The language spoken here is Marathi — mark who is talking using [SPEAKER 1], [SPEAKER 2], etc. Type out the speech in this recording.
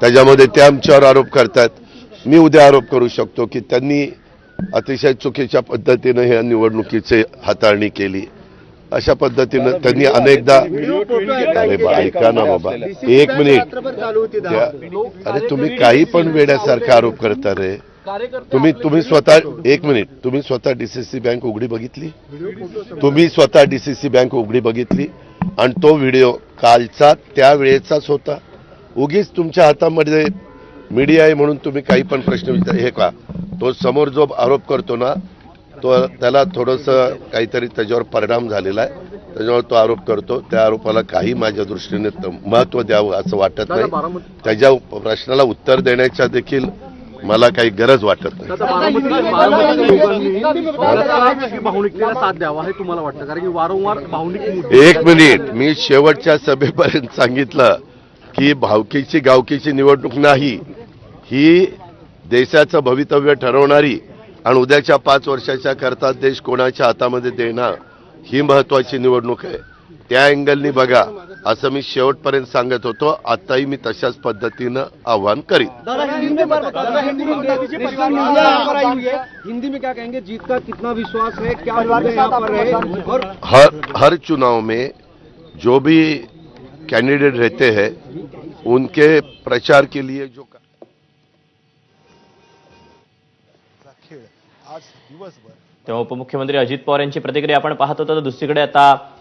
[SPEAKER 1] त्याच्यामध्ये ते आमच्यावर आरोप करतात. मी उद्या आरोप करू शकतो की त्यांनी अतिशय चुकीच्या पद्धतीनं ह्या निवडणुकीचे हाताळणी केली. अशा पद्धतीनं त्यांनी अनेकदा अरे ऐका ना बाबा. एक मिनिट. अरे तुम्ही काही पण वेड्यासारखा आरोप करता रे. तुम्ही तुम्ही स्वतः एक मिनिट. तुम्ही स्वतः डीसीसी बँक उघडी बघितली? तुम्ही स्वतः डीसीसी बँक उघडी बघितली? आणि तो व्हिडिओ कालचा त्या वेळेचाच होता. उगीच तुमच्या हातामध्ये मीडिया आहे म्हणून तुम्ही काही पण प्रश्न विचार हे का तो समोर जो आरोप करतो ना तो त्याला थोडंसं काहीतरी त्याच्यावर परिणाम झालेला आहे. त्याच्यावर तो आरोप करतो. त्या आरोपाला काही माझ्या दृष्टीने त- महत्त्व द्यावं असं वाटत नाही. त्याच्या प्रश्नाला उत्तर देण्याच्या देखील मला काही गरज वाटत नाही.
[SPEAKER 2] हे
[SPEAKER 1] एक मिनिट. मी शेवटच्या सभेपर्यंत सांगितलं. की भावकीची गावकीची निवडणूक नाही. ही देशाचं भवितव्य ठरवणारी आणि उद्याच्या पाच वर्षाच्या करता देश कोणाच्या हातामध्ये देणार ही महत्वाची निवडणूक आहे. त्या अँगलनी बघा असं मी शेवटपर्यंत सांगत होतो आताही मी तशाच पद्धतीनं आव्हान करीन.
[SPEAKER 2] हिंदी में है क्या कहेंगे? जीत का कितना विश्वास है? क्या पर है?
[SPEAKER 1] हर हर चुनाव में जो भी कैंडिडेट रहते हैं उनके प्रचार के लिए जो
[SPEAKER 3] खेळ आज दिवसभर.
[SPEAKER 4] तेव्हा उपमुख्यमंत्री अजित पवार यांची प्रतिक्रिया आपण पाहत होतो. तर दुसरीकडे आता